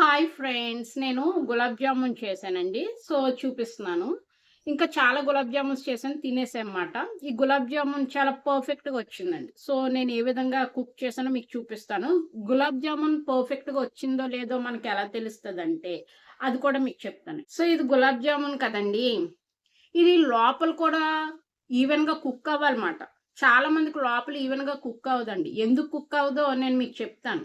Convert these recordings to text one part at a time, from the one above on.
Hi friends నేను గులాబ్ జామున్ చేశానండి. So చూపిస్తున్నాను. ఇంకా చాలా గులాబ్ జామున్స్ చేశాను తినేసానమాట. ఈ గులాబ్ జామున్ చాలా పర్ఫెక్ట్గా వచ్చిందండి. సో నేను ఏ విధంగా కుక్ చేశానో మీకు చూపిస్తాను. గులాబ్ జామున్ పర్ఫెక్ట్గా వచ్చిందో లేదో మనకి ఎలా తెలుస్తుంది అంటే అది కూడా మీకు చెప్తాను. సో ఇది గులాబ్ జామున్ కదండి. ఇది లోపల కూడా ఈవెన్గా కుక్ అవ్వాలన్నమాట. చాలా మందికి లోపల ఈవెన్గా కుక్ అవ్వదండి. ఎందుకు కుక్ అవ్వదో నేను మీకు చెప్తాను.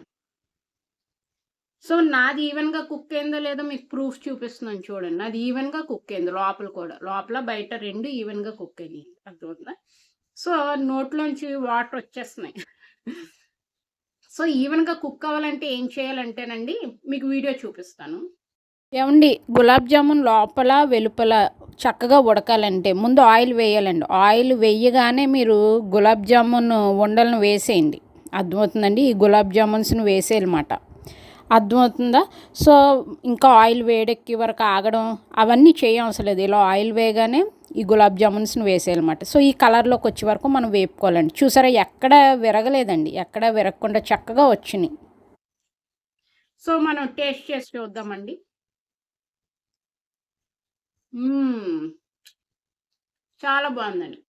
సో నాది ఈవెన్గా కుక్ అయిందో లేదో మీకు ప్రూఫ్ చూపిస్తున్నాను చూడండి. నాది ఈవెన్గా కుక్ అయింది లోపల కూడా. లోపల బయట రెండు ఈవెన్గా కుక్ అయింది అర్థమవుతుందా? సో నోట్లోంచి వాటర్ వచ్చేస్తున్నాయి. సో ఈవెన్గా కుక్ అవ్వాలంటే ఏం చేయాలంటేనండి మీకు వీడియో చూపిస్తాను. ఏమండి గులాబ్ జామున్ లోపల వెలుపల చక్కగా ఉడకాలంటే ముందు ఆయిల్ వేయాలండి. ఆయిల్ వేయగానే మీరు గులాబ్ జామున్ ఉండలను వేసేయండి. అర్థమవుతుందండి? ఈ గులాబ్ జామున్స్ని వేసేయాలన్నమాట. అర్థమవుతుందా? సో ఇంకా ఆయిల్ వేడెక్కి వరకు ఆగడం అవన్నీ చేయవసరం లేదు ఇలా ఆయిల్ వేయగానే ఈ గులాబ్ జామున్స్ని వేసేయాలన్నమాట. సో ఈ కలర్లోకి వచ్చే వరకు మనం వేపుకోవాలండి. చూసారా ఎక్కడ విరగలేదండి. ఎక్కడ విరగకుండా చక్కగా వచ్చినాయి. సో మనం టేస్ట్ చేసి చూద్దామండి. చాలా బాగుందండి.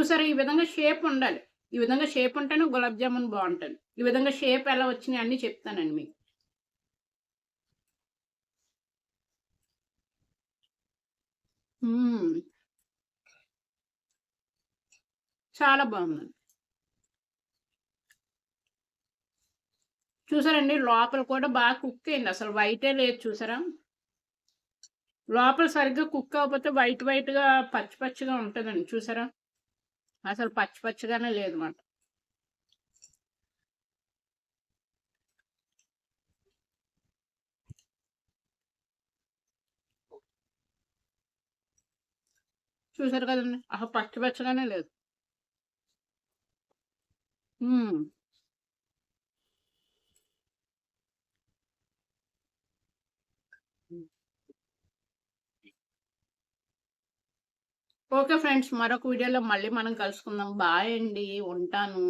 చూసారా? ఈ విధంగా షేప్ ఉండాలి. ఈ విధంగా షేప్ ఉంటేనే గులాబ్ జామున్ బాగుంటుంది. ఈ విధంగా షేప్ ఎలా వచ్చినాయి అన్ని చెప్తానండి మీకు. చాలా బాగుందండి చూసారండి? లోపల కూడా బాగా కుక్ అయింది. అసలు వైటే లేదు చూసారా? లోపల సరిగ్గా కుక్ అవ్వకపోతే వైట్ వైట్గా పచ్చి పచ్చిగా ఉంటుందండి. చూసారా? అసలు పచ్చి పచ్చిగానే లేదు మాట చూసారు కదండి? అసలు పచ్చి పచ్చగానే లేదు. ఓకే ఫ్రెండ్స్ మరొక వీడియోలో మళ్ళీ మనం కలుసుకుందాం. బాయ్ అండి ఉంటాను.